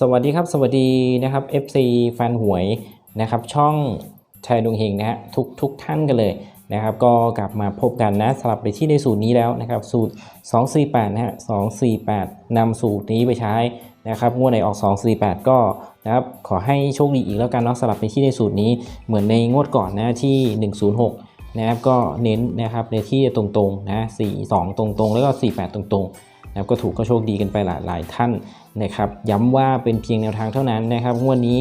สวัสดีครับสวัสดีนะครับ FC แฟนหวยนะครับช่องชัยดวงเฮงนะฮะทุกทุกท่านกันเลยนะครับก็กลับมาพบกันนะสลับไปที่ในสูตรนี้แล้วนะครับสูตร 248นะฮะ248นำสูตรนี้ไปใช้นะครับงวดไหนออก 248 ก็นะครับขอให้โชคดีอีกแล้วกันเนาะสลับไปที่ในสูตรนี้เหมือนในงวดก่อนนะที่ 106นะครับก็เน้นนะครับในที่ตรงๆนะ42 ตรงๆ แล้วก็ 48 ตรงๆนะครับก็ถูกก็โชคดีกันไปหลายหลายท่าน นะครับย้ำว่าเป็นเพียงแนวทางเท่านั้นนะครับงวดนี้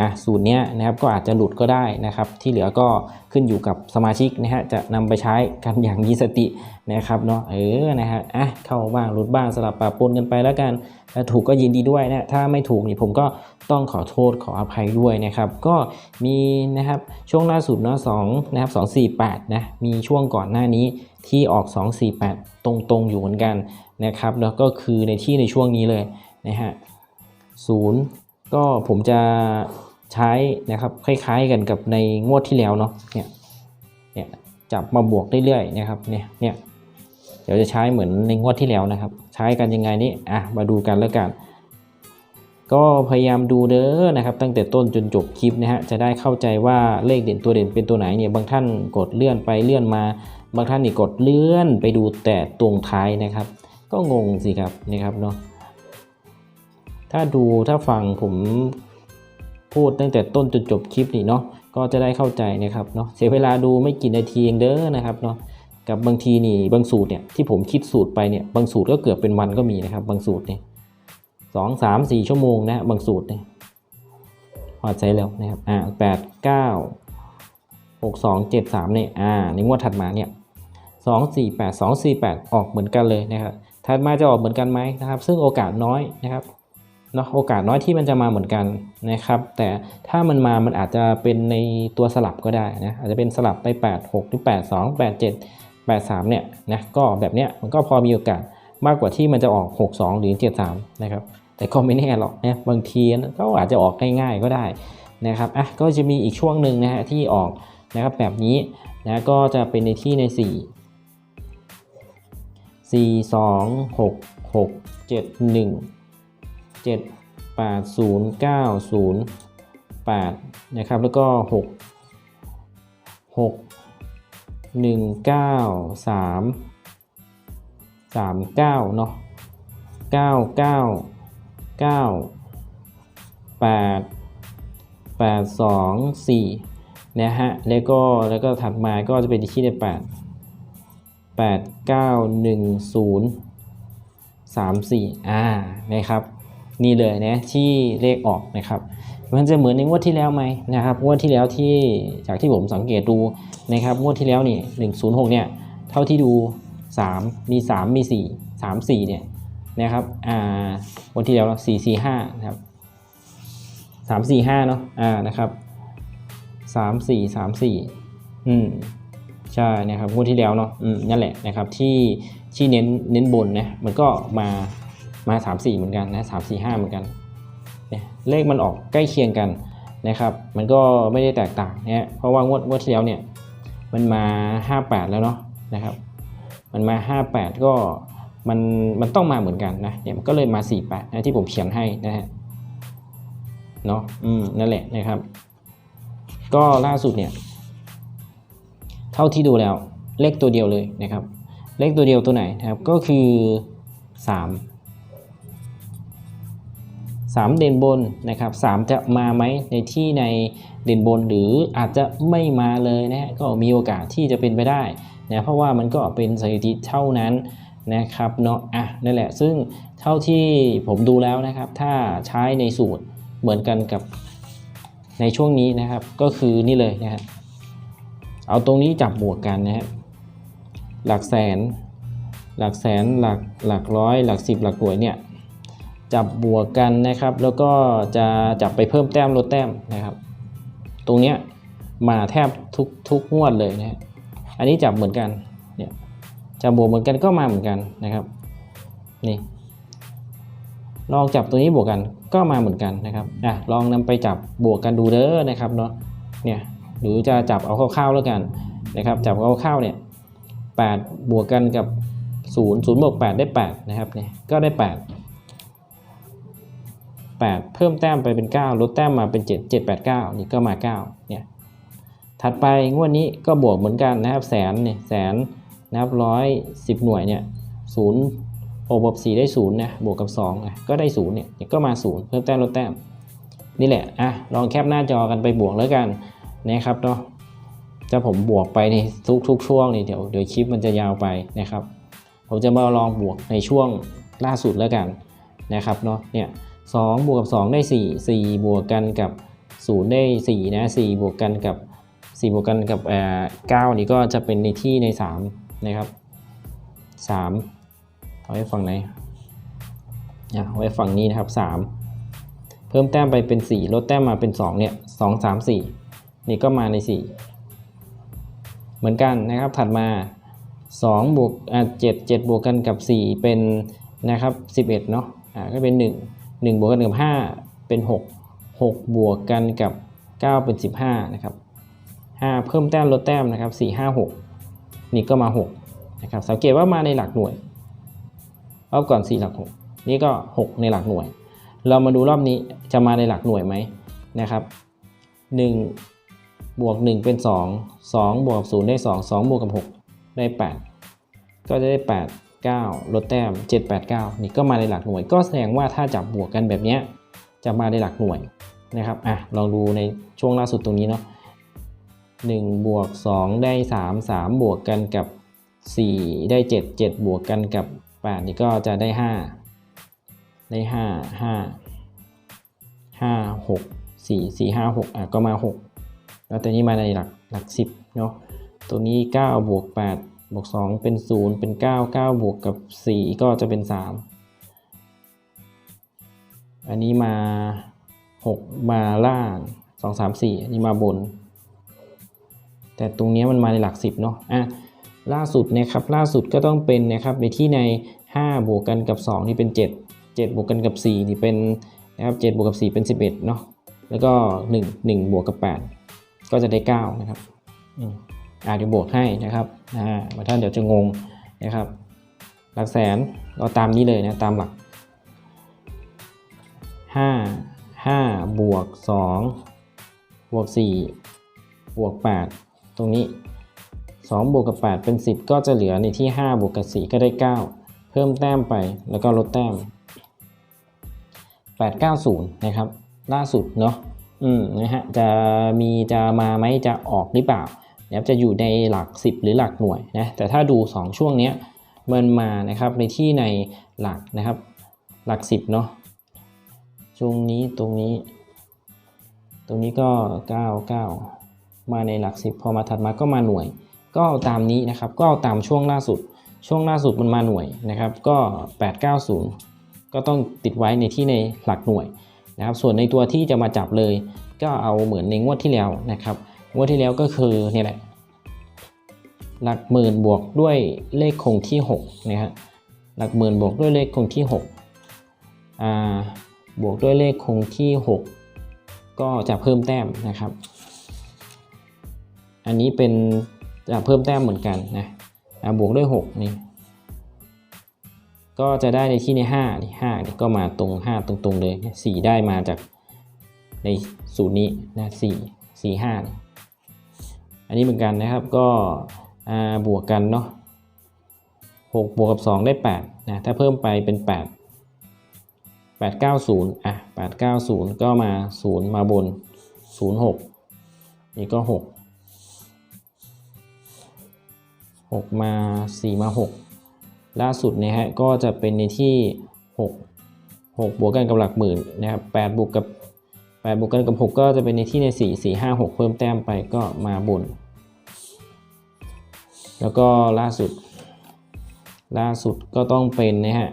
อะสูตรเนี้ยนะครับก็อาจจะหลุดก็ได้นะครับ ที่เหลือก็ขึ้นอยู่กับสมาชิกนะฮะจะนำไปใช้กันอย่างมีสตินะครับเนาะเออนะฮะอะเข้าบ้างหลุดบ้างสลับปะปนกันไปแล้วกันถ้าถูกก็ยินดีด้วยนะถ้าไม่ถูกนี่ผมก็ต้องขอโทษขออภัยด้วยนะครับก็มีนะครับช่วงล่าสุดเนาะสองนะครับ248นะมีช่วงก่อนหน้านี้ที่ออก 248 ตรงๆอยู่เหมือนกันนะครับแล้วก็คือในที่ในช่วงนี้เลย นะฮะศูนย์ก็ผมจะใช้นะครับคล้ายๆกันกับในงวดที่แล้วเนาะเนี่ยเนี่ยจับมาบวกเรื่อยๆนะครับเนี่ยเนี่ยเดี๋ยวจะใช้เหมือนในงวดที่แล้วนะครับ ใช้กันยังไงนี่อะมาดูกันแล้วกัน ก็พยายามดูเด้อนะครับ ตั้งแต่ต้นจนจบคลิปนะฮะจะได้เข้าใจว่าเลขเด่นตัวเด่นเป็นตัวไหนเนี่ยบางท่านกดเลื่อนไปเลื่อนมา บางท่านนี่กดเลื่อนไปดูแต่ตรงท้ายนะครับ ก็งงสิครับนะครับเนาะ ถ้าดูถ้าฟังผมพูดตั้งแต่ต้นจนจบคลิปนี่เนาะก็จะได้เข้าใจนะครับเนาะเสียเวลาดูไม่กี่นาทีเองเด้อนะครับเนาะกับบางทีนี่บางสูตรเนี่ยที่ผมคิดสูตรไปเนี่ยบางสูตรก็เกือบเป็นวันก็มีนะครับ บางสูตรเนี่ยสองสามสี่ชั่วโมงนะบางสูตรเนี่ยพอใจแล้วนะครับอ่าแปดเก้าหกสองเจ็ดสามเนี่ยอ่าในงวดถัดมาเนี่ยสองสี่แปดสองสี่แปดออกเหมือนกันเลยนะครับถัดมาจะออกเหมือนกันไหมนะครับ ซึ่งโอกาสน้อยนะครับ เนาะโอกาสน้อยที่มันจะมาเหมือนกันนะครับ แต่ถ้ามันมามันอาจจะเป็นในตัวสลับก็ได้นะอาจจะเป็นสลับไป 8 6หรือ8 2 8 7 8 3เนี่ยนะก็แบบเนี้ยมันก็พอมีโอกาสมากกว่าที่มันจะออก 6 2 หรือ 7 3นะครับแต่ก็ไม่แน่หรอกนะบางทีก็อาจจะออกง่ายๆก็ได้นะครับอะก็จะมีอีกช่วงหนึ่งนะฮะที่ออกนะครับแบบนี้นะก็จะเป็นในที่ใน 4 4 2 6 6 7 1 7 8 0 9 0 8นะครับแล้วก็ 6 6 1 9 3 3 9เนาะ9 9 9 8 8 2 4นะฮะแล้วก็แล้วก็ถัดมาก็จะเป็นที่ใน8 8 9 1 0 3 4อ่านะครับ นี่เลยนะที่เลขออกนะครับ มันจะเหมือนในงวดที่แล้วไหมนะครับงวดที่แล้วที่จากที่ผมสังเกตดูนะครับงวดที่แล้วนี่หนึ่งศูนย์หกเนี่ยเท่าที่ดูสามมีสามมีสี่สามสี่เนี่ยนะครับอ่าวันที่แล้วสี่สี่ห้านะครับสามสี่ห้าเนาะอ่านะครับสามสี่สามสี่อืมใช่นะครับงวดที่แล้วเนาะอืมนั่นแหละนะครับที่ที่เน้นเน้นบนนะมันก็มา มา 3 4 เหมือนกันนะ3 4 5เหมือนกันเลขมันออกใกล้เคียงกันนะครับ มันก็ไม่ได้แตกต่างเนี่ยเพราะว่างวดงวดที่แล้วเนี่ยมันมา 58 แล้วเนาะนะครับ มันมา 58 ก็มันมันต้องมาเหมือนกันนะเนี่ยมันก็เลยมา 48 นะที่ผมเขียนให้นะฮะเนาะอืมนั่นแหละนะครับ ก็ล่าสุดเนี่ย เท่าที่ดูแล้วเลขตัวเดียวเลยนะครับ เลขตัวเดียวตัวไหนนะครับก็คือ 3 3 เด่นบนนะครับ3จะมาไหมในที่ในเด่นบนหรืออาจจะไม่มาเลยนะฮะก็มีโอกาสที่จะเป็นไปได้นะเพราะว่ามันก็เป็นสถิติเท่านั้นนะครับเนาะอะนั่นแหละซึ่งเท่าที่ผมดูแล้วนะครับ ถ้าใช้ในสูตรเหมือนกันกับในช่วงนี้นะครับ ก็คือนี่เลยนะครเอาตรงนี้จับบวกกันนะฮะหลักแสน หลักแสนหลักหลักร้อย หลักสิบหลักหน่วยเนี่ย จับบวกกันนะครับ แล้วก็จะจับไปเพิ่มแต้มลดแต้มนะครับ ตรงเนี้ยมาแทบทุกทุกงวดเลยนะอันนี้จับเหมือนกันเนี่ยจับบวกเหมือนกันก็มาเหมือนกันนะครับนี่ลองจับตัวนี้บวกกันก็มาเหมือนกันนะครับอะลองนำไปจับบวกกันดูเด้อนะครับเนาะเนี่ยหรือจะจับเอาคร่าวๆแล้วกันนะครับจับเอาคร่าวๆเนี่ย8บวกกันกับ0 0บวก8ได้8นะครับเนี่ยก็ได้ 8 8 เพิ่มแต้มไปเป็น 9 ลดแต้มมาเป็น 7 7 8 9 นี่ก็มา 9 เนี่ย ถัดไปงวดนี้ก็บวกเหมือนกันนะครับแสนเนี่ยแสนนะครับร้อยสิบหน่วยเนี่ยศูนย์หกบวกสี่ได้ศูนย์นะบวกกับสองก็ได้ศูนย์เนี่ยก็มาศูนย์เพิ่มแต้มลดแต้ม นี่แหละอะลองแคปหน้าจอกันไปบวกแล้วกันนะครับเนาะจะผมบวกไปในทุกทุกช่วงนี่เดี๋ยวเดี๋ยวคลิปมันจะยาวไปนะครับ ผมจะมาลองบวกในช่วงล่าสุดแล้วกันนะครับเนาะเนี่ย สองบวกกับสองได้สี่สี่บวกกันกับศูนย์ได้สี่นะสี่บวกกันกับ 4 บวกกันกับเอ่อ9นี่ก็จะเป็นในที่ใน 3 นะครับ 3 เอาไว้ฝั่งไหนเอาไว้ฝั่งนี้นะครับ 3 เพิ่มแต้มไปเป็น 4 ลดแต้มมาเป็น 2 เนี่ย 2 3 4 นี่ก็มาใน 4 เหมือนกันนะครับ ถัดมา 2 บวกอะ7 7บวกกันกับ 4 เป็นนะครับ 11 เนาะ อ่า ก็เป็น 1 1 บวกกันกับ 5 เป็น 6 6 บวกกันกับ 9 เป็น 15 นะครับ 5 เพิ่มแต้มลดแต้มนะครับ 4 5 6 นี่ก็มา 6 นะครับ สังเกตว่ามาในหลักหน่วย รอบก่อน 4 หลัก 6 นี่ก็ 6 ในหลักหน่วย เรามาดูรอบนี้จะมาในหลักหน่วยไหมนะครับ 1 บวก 1 เป็น 2 2 บวก 0 ได้ 2 2 บวกกับ 6 ได้ 8 ก็จะได้ 8 9 ลดแต้ม 7 8 9 นี่ก็มาในหลักหน่วย ก็แสดงว่าถ้าจับบวกกันแบบนี้จะมาในหลักหน่วยนะครับอะลองดูในช่วงล่าสุดตรงนี้เนาะ1บวก2ได้ 3 3 บวกกันกับ 4 ได้ 7 7 บวกกันกับ 8 นี่ก็จะได้ 5 ได้ 5 5 5 6 4 4 5 6อะก็มา 6 แล้วแตัวนี้มาในหลักหลัก 10เนาะตัวนี้ 9 บวก 8 บวก2เป็น 0 เป็น 9 9 บวกกับ 4 ก็จะเป็น 3 อันนี้มา 6 มาล่าง 2 3 4 อันนี้มาบน แต่ตรงนี้มันมาในหลัก 10 เนาะอะล่าสุดนะครับล่าสุดก็ต้องเป็นนะครับในที่ใน 5 บวกกันกับ 2 นี่เป็น 7 7 บวกกันกับ 4 นี่เป็นนะครับ7บวกกับ 4 เป็น 11 เนาะแล้วก็ 1 1 บวกกับ 8 ก็จะได้ 9 นะครับอืม อ่าเดี๋ยวบวกให้นะครับอ่าบางท่านเดี๋ยวจะงงนะครับหลักแสนเราตามนี้เลยนะตามหลัก 5 5 บวก 2 บวก 4 บวก 8 ตรงนี้ 2 บวกกับ 8 เป็น 10 ก็จะเหลือในที่ 5 บวกกับ 4 ก็ได้ 9 เพิ่มแต้มไปแล้วก็ลดแต้ม 890 นะครับ ล่าสุดเนาะอืมนะฮะจะมีจะมาไหมจะออกหรือเปล่า นะครับจะอยู่ในหลัก 10 หรือหลักหน่วยนะแต่ถ้าดู 2 ช่วงนี้มันมานะครับในที่ในหลักนะครับหลัก 10เนาะช่วงนี้ตรงนี้ ตรงนี้ก็ 9 9 มาในหลัก 10 พอมาถัดมาก็มาหน่วย ก็เอาตามนี้นะครับก็เอาตามช่วงล่าสุด ช่วงล่าสุดมันมาหน่วยนะครับก็ 890 ก็ต้องติดไว้ในที่ในหลักหน่วยนะครับส่วนในตัวที่จะมาจับเลย ก็เอาเหมือนในงวดที่แล้วนะครับ งวดที่แล้วก็คือเนี่ยแหละ หลักหมื่นบวกด้วยเลขคงที่6นะฮะหลักหมื่นบวกด้วยเลขคงที่6อ่าบวกด้วยเลขคงที่ 6 ก็จะเพิ่มแต้มนะครับ อันนี้เป็นจะเพิ่มแต้มเหมือนกันนะอะบวกด้วย 6 นี่ ก็จะได้ในที่ใน5นี่5นี่ก็มาตรง 5 ตรงๆเลย4ได้มาจากในสูตรนี้นะ4 4 5นี่ อันนี้เหมือนกันนะครับก็บวกกันเนาะ6บวกกับ 2 ได้8นะถ้าเพิ่มไปเป็น 8 890อะ890 ก็มา 0 มาบน 06 นี่ก็ 6 6 มา 4 มา 6 ล่าสุดเนี่ยฮะก็จะเป็นในที่ 6 6 บวกกันกับหลักหมื่นนะครับ8บวกกับ 8บวกกันกับ 6 ก็จะเป็นในที่ใน 4 4 5 6 เพิ่มแต้มไปก็มาบน แล้วก็ล่าสุด ล่าสุดก็ต้องเป็นนะฮะ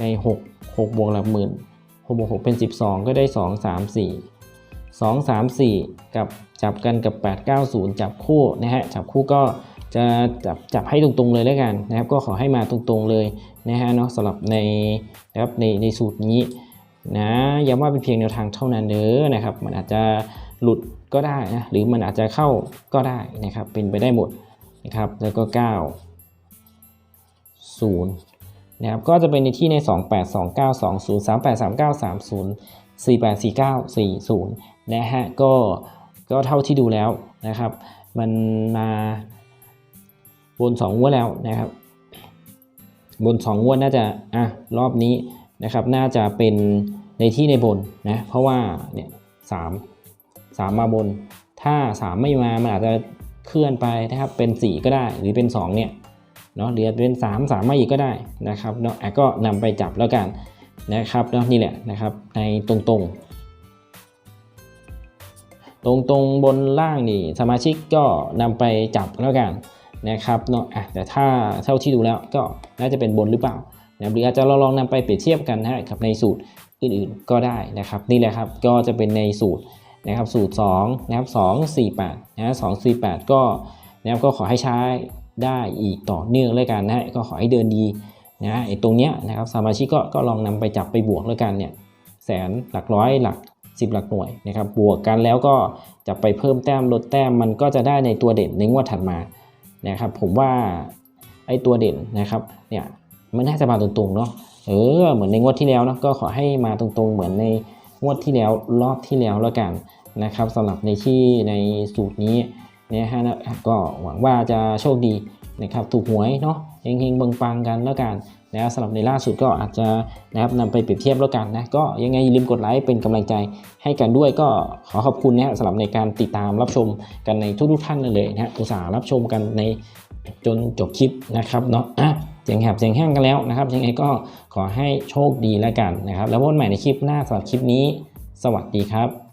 ใน 6 6บวกหลักหมื่น6บวก6เป็น 12 ก็ได้ 2 3 4 2 3 4 กับจับกันกับ 890 จับคู่นะฮะจับคู่ก็จะจับจับให้ตรงๆเลยแล้วกันนะครับ ก็ขอให้มาตรงๆเลยนะฮะเนาะสำหรับในนะครับในในสูตรนี้ นะย้ำว่าเป็นเพียงแนวทางเท่านั้นเด้อนะครับ มันอาจจะหลุดก็ได้นะหรือมันอาจจะเข้าก็ได้นะครับ เป็นไปได้หมดนะครับ แล้วก็ 9 0นะครับก็จะเป็นในที่ใน 28 29 20 38 39 30 484940นะฮะก็ก็เท่าที่ดูแล้วนะครับ มันมาบน 2 งวดแล้วนะครับ บน 2 งวดน่าจะอะรอบนี้ นะครับน่าจะเป็นในที่ในบนนะเพราะว่าเนี่ยสามสามมาบน ถ้า 3 ไม่มามันอาจจะเคลื่อนไปนะครับเป็น 4 ก็ได้หรือเป็น 2 เนี่ยเนาะหรือเป็น 3 3 มาอีกก็ได้นะครับเนาะอะก็นำไปจับแล้วกันนะครับเนาะนี่แหละนะครับในตรงๆตรงตรงๆบนล่างนี่สมาชิกก็นำไปจับแล้วกันนะครับเนาะอะแต่ถ้าเท่าที่ดูแล้วก็น่าจะเป็นบนหรือเปล่า นะหรืออาจจะเราลองนำไปเปรียบเทียบกันนะฮะกับในสูตรอื่นๆก็ได้นะครับ นี่แหละครับก็จะเป็นในสูตรนะครับสูตร2นะครับ2 4 8นะ2 4 8 ก็นะครับก็ขอให้ใช้ได้อีกต่อเนื่องเลยกันนะฮะก็ขอให้เดินดีนะไอ้ตรงเนี้ยนะครับสมาชิกก็ก็ลองนำไปจับไปบวกแล้วกันเนี่ยแสนหลักร้อยหลัก 10 หลักหน่วยนะครับบวกกันแล้วก็จะไปเพิ่มแต้มลดแต้มมันก็จะได้ในตัวเด่นในงวดถัดมานะครับผมว่าไอ้ตัวเด่นนะครับเนี่ย มันน่าจะมาตรงๆเนาะเออเหมือนในงวดที่แล้วเนาะก็ขอให้มาตรงๆ เหมือนในงวดที่แล้วรอบที่แล้วแล้วกันนะครับสำหรับในที่ในสูตรนี้เนี่ยฮะก็หวังว่าจะโชคดีนะครับถูกหวยเนาะเฮงๆปังๆกันแล้วกันนะสำหรับในล่าสุดก็อาจจะนะครับนำไปเปรียบเทียบแล้วกันนะก็ยังไงอย่าลืมกดไลค์เป็นกำลังใจให้กันด้วยก็ขอขอบคุณนะฮะสำหรับในการติดตามรับชมกันในทุกๆท่านเลยนะฮะอุตส่าห์รับชมกันในจนจบคลิปนะครับเนาะ เสียงแหบเสียงแห้งกันแล้วนะครับ ยังไงก็ขอให้โชคดีแล้วกันนะครับ แล้วพบกันใหม่ในคลิปหน้าสำหรับคลิปนี้ สวัสดีครับ